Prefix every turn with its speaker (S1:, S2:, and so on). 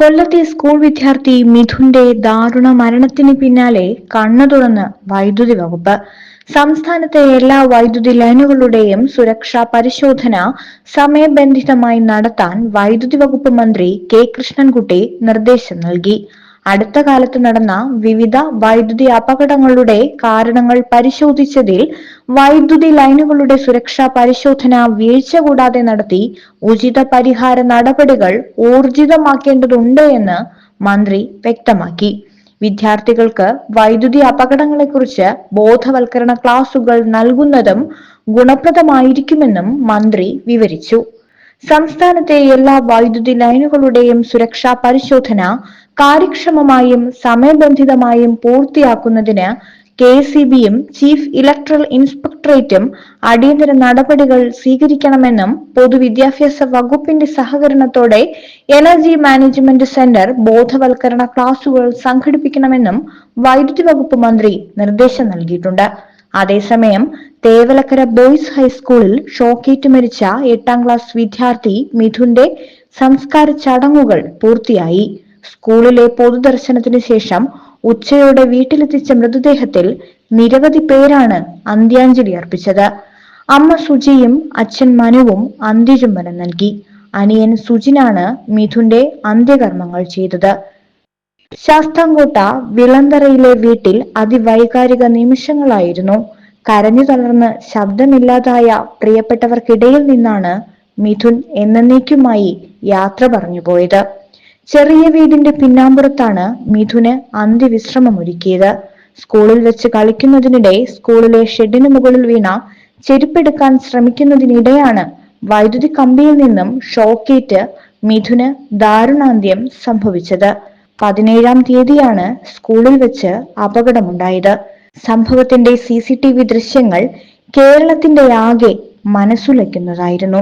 S1: കൊല്ലത്തെ സ്കൂൾ വിദ്യാർത്ഥി മിഥുന്റെ ദാരുണ മരണത്തിന് പിന്നാലെ കണ്ണു തുറന്ന് വൈദ്യുതി വകുപ്പ്. സംസ്ഥാനത്തെ എല്ലാ വൈദ്യുതി ലൈനുകളുടെയും സുരക്ഷാ പരിശോധന സമയബന്ധിതമായി നടത്താൻ വൈദ്യുതി വകുപ്പ് മന്ത്രി കെ കൃഷ്ണൻകുട്ടി നിർദ്ദേശം നൽകി. അടുത്ത കാലത്ത് നടന്ന വിവിധ വൈദ്യുതി അപകടങ്ങളുടെ കാരണങ്ങൾ പരിശോധിച്ചതിൽ വൈദ്യുതി ലൈനുകളുടെ സുരക്ഷാ പരിശോധന വീഴ്ച കൂടാതെ നടത്തി ഉചിത പരിഹാര നടപടികൾ ഊർജിതമാക്കേണ്ടതുണ്ട് എന്ന് മന്ത്രി വ്യക്തമാക്കി. വിദ്യാർത്ഥികൾക്ക് വൈദ്യുതി അപകടങ്ങളെക്കുറിച്ച് ബോധവൽക്കരണ ക്ലാസുകൾ നൽകുന്നതും ഗുണപ്രദമായിരിക്കുമെന്നും മന്ത്രി വിവരിച്ചു. സംസ്ഥാനത്തെ എല്ലാ വൈദ്യുതി ലൈനുകളുടെയും സുരക്ഷാ പരിശോധന കാര്യക്ഷമമായും സമയബന്ധിതമായും പൂർത്തിയാക്കുന്നതിന് കെ സി ബിയും ചീഫ് ഇലക്ട്രൽ ഇൻസ്പെക്ടറേറ്റും അടിയന്തര നടപടികൾ സ്വീകരിക്കണമെന്നും പൊതുവിദ്യാഭ്യാസ വകുപ്പിന്റെ സഹകരണത്തോടെ എനർജി മാനേജ്മെന്റ് സെന്റർ ബോധവൽക്കരണ ക്ലാസുകൾ സംഘടിപ്പിക്കണമെന്നും വൈദ്യുതി വകുപ്പ് മന്ത്രി നിർദ്ദേശം നൽകിയിട്ടുണ്ട്. അതേസമയം തേവലക്കര ബോയ്സ് ഹൈസ്കൂളിൽ ഷോക്കേറ്റ് മരിച്ച എട്ടാം ക്ലാസ് വിദ്യാർത്ഥി മിഥുന്റെ സംസ്കാര ചടങ്ങുകൾ പൂർത്തിയായി. സ്കൂളിലെ പൊതുദർശനത്തിന് ശേഷം ഉച്ചയോടെ വീട്ടിലെത്തിച്ച മൃതദേഹത്തിൽ നിരവധി പേരാണ് അന്ത്യാഞ്ജലി അർപ്പിച്ചത്. അമ്മ സുജിയും അച്ഛൻ മനുവും അന്ത്യചുംബനം നൽകി. അനിയൻ സുജിനാണ് മിഥുന്റെ അന്ത്യകർമ്മങ്ങൾ ചെയ്തത്. ശാസ്താംകോട്ട വിളന്തറയിലെ വീട്ടിൽ അതിവൈകാരിക നിമിഷങ്ങളായിരുന്നു. കരഞ്ഞു തളർന്ന് ശബ്ദമില്ലാതായ പ്രിയപ്പെട്ടവർക്കിടയിൽ നിന്നാണ് മിഥുൻ എന്നേക്കുമായി യാത്ര പറഞ്ഞു പോയത് ചെറിയ വീടിന്റെ പിന്നാമ്പുറത്താണ് മിഥുന് അന്ത്യവിശ്രമം ഒരുക്കിയത് സ്കൂളിൽ വെച്ച് കളിക്കുന്നതിനിടെ സ്കൂളിലെ ഷെഡിന് മുകളിൽ വീണ ചെരുപ്പെടുക്കാൻ ശ്രമിക്കുന്നതിനിടെയാണ് വൈദ്യുതി കമ്പിയിൽ നിന്നും ഷോക്കേറ്റ് മിഥുന് ദാരുണാന്ത്യം സംഭവിച്ചത്. പതിനേഴാം തീയതിയാണ് സ്കൂളിൽ വെച്ച് അപകടമുണ്ടായത്. സംഭവത്തിന്റെ സി സി ടി വി ദൃശ്യങ്ങൾ കേരളത്തിന്റെ ആകെ മനസ്സുലയ്ക്കുന്നതായിരുന്നു.